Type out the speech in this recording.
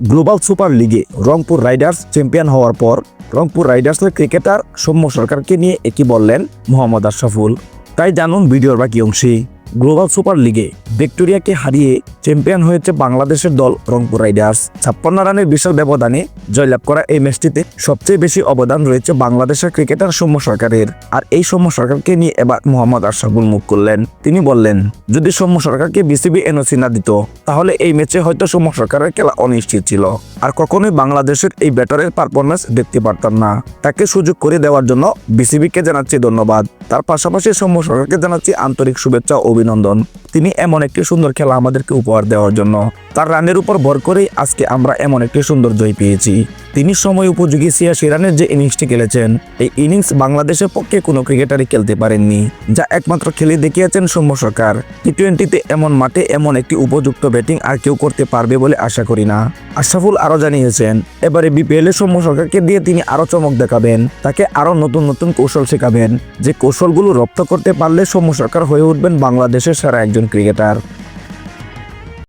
Global super লিগে Rangpur Riders champion হওয়ার পর রংপুর রাইডার্সের ক্রিকেটার সৌম্য সরকারকে নিয়ে একই বললেন মোহাম্মদ আশরাফুল। তাই জানুন ভিডিওর বাকি অংশে গ্লোবাল সুপার লিগে ভিক্টোরিয়াকে হারিয়ে চ্যাম্পিয়ন হয়েছে বাংলাদেশের দল রংপুর রাইডার্স। ছাপ্পান্ন রানের বিশাল ব্যবধানে জয়লাভ করা এই ম্যাচটিতে সবচেয়ে বেশি অবদান রয়েছে বাংলাদেশের ক্রিকেটার সৌম্য সরকারের। আর এই সৌম্য সরকারকে নিয়ে এবার মোহাম্মদ আশরাফুল মুখ করলেন তিনি বললেন, যদি সৌম্য সরকারকে বিসিবি এনওসি না দিত, তাহলে এই ম্যাচে হয়তো সৌম্য সরকারের খেলা অনিশ্চিত ছিল। আর কখনোই বাংলাদেশের এই ব্যাটারের পারফরমেন্স দেখতে পারতাম না। তাকে সুযোগ করে দেওয়ার জন্য বিসিবিকে জানাচ্ছি ধন্যবাদ। তার পাশাপাশি সৌম্য সরকারকে জানাচ্ছি আন্তরিক শুভেচ্ছা অভিনন্দন। তিনি এমন একটি সুন্দর খেলা আমাদেরকে উপহার দেওয়ার জন্য। তার রানের উপর ভর করেই আজকে আমরা এমন একটি সুন্দর জয় পেয়েছি। তিনি সময় উপযোগী ছিয়াশি রানের যে ইনিংসটি খেলেছেন, এই ইনিংস বাংলাদেশের পক্ষে কোনো ক্রিকেটারই খেলতে পারেননি, যা একমাত্র খেলে দেখিয়েছেন সৌম্য সরকার। টি টোয়েন্টিতে এমন মাঠে এমন একটি উপযুক্ত ব্যাটিং আর কেউ করতে পারবে বলে আশা করি না। আশরাফুল আরও জানিয়েছেন, এবারে বিপিএল এ সৌম্য সরকারকে দিয়ে তিনি আরও চমক দেখাবেন, তাকে আরও নতুন নতুন কৌশল শেখাবেন, যে কৌশলগুলো রপ্ত করতে পারলে সৌম্য সরকার হয়ে উঠবেন বাংলাদেশের সেরা একজন ক্রিকেটার